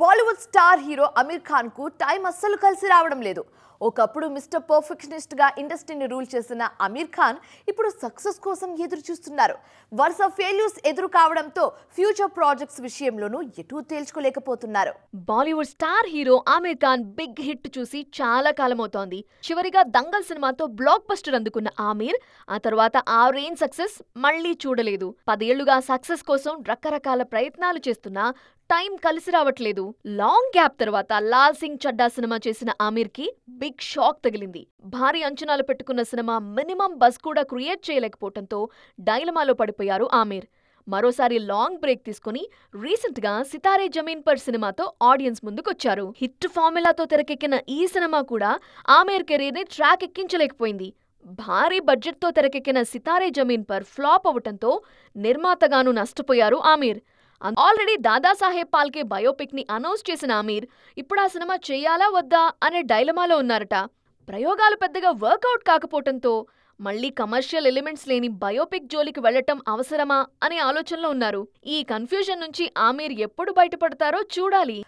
Bollywood star hero Aamir ఖాన్కు time అస్సలు కలిసి రావడం లేదు. ఒకప్పుడు మిస్టర్ పర్ఫెక్షనిస్ట్గా ఇండస్ట్రీని రూల్ చేసిన అమీర్ ఖాన్ ఇప్పుడు సక్సెస్ కోసం ఎదురు చూస్తున్నారు. వరుస ఫెయిల్యూర్స్ ఎదురు కావడంతో ఫ్యూచర్ ప్రాజెక్ట్స్ విషయంలోనూ ఎటూ తేల్చుకోలేకపోతున్నారు. Bollywood star hero Aamir Khan big hit చూసి చాలా కాలమవుతోంది చివరిగా దంగల్ సినిమాతో బ్లాక్ బస్టర్ అందుకున్న ఆమీర్ ఆ తర్వాత ఆ రేంజ్ సక్సెస్ మళ్ళీ చూడలేదు. పదేళ్ళుగా సక్సెస్ కోసం రకరకాల ప్రయత్నాలు చేస్తున్నా టైం కలిసి రావట్లేదు. లాంగ్ గ్యాప్ తర్వాత లాల్ సింగ్ చడ్డా సినిమా చేసిన ఆమీర్కి బిగ్ షాక్ తగిలింది. భారీ అంచనాలు పెట్టుకున్న సినిమా మినిమం బస్ కూడా క్రియేట్ చేయలేకపోవడంతో డైలమాలో పడిపోయారు ఆమీర్. మరోసారి లాంగ్ బ్రేక్ తీసుకుని రీసెంట్గా సితారే జమీన్ పర్ సినిమాతో ఆడియన్స్ ముందుకొచ్చారు. హిట్ ఫార్ములాతో తెరకెక్కిన ఈ సినిమా కూడా ఆమీర్ కెరీర్ని ట్రాక్ ఎక్కించలేకపోయింది. భారీ బడ్జెట్తో తెరకెక్కిన సితారే జమీన్ పర్ ఫ్లాప్ అవటంతో నిర్మాతగాను నష్టపోయారు ఆమీర్. ఆల్రెడీ దాదాసాహెబ్ పాల్కే బయోపిక్ని అనౌన్స్ చేసిన ఆమీర్ ఇప్పుడు ఆ సినిమా చేయాలా వద్దా అనే డైలమాలో ఉన్నారట. ప్రయోగాలు పెద్దగా వర్కౌట్ కాకపోవటంతో మళ్ళీ కమర్షియల్ ఎలిమెంట్స్ లేని బయోపిక్ జోలికి వెళ్ళటం అవసరమా అనే ఆలోచనలో ఉన్నారు. ఈ కన్ఫ్యూజన్ నుంచి ఆమీర్ ఎప్పుడు బయటపడతారో చూడాలి.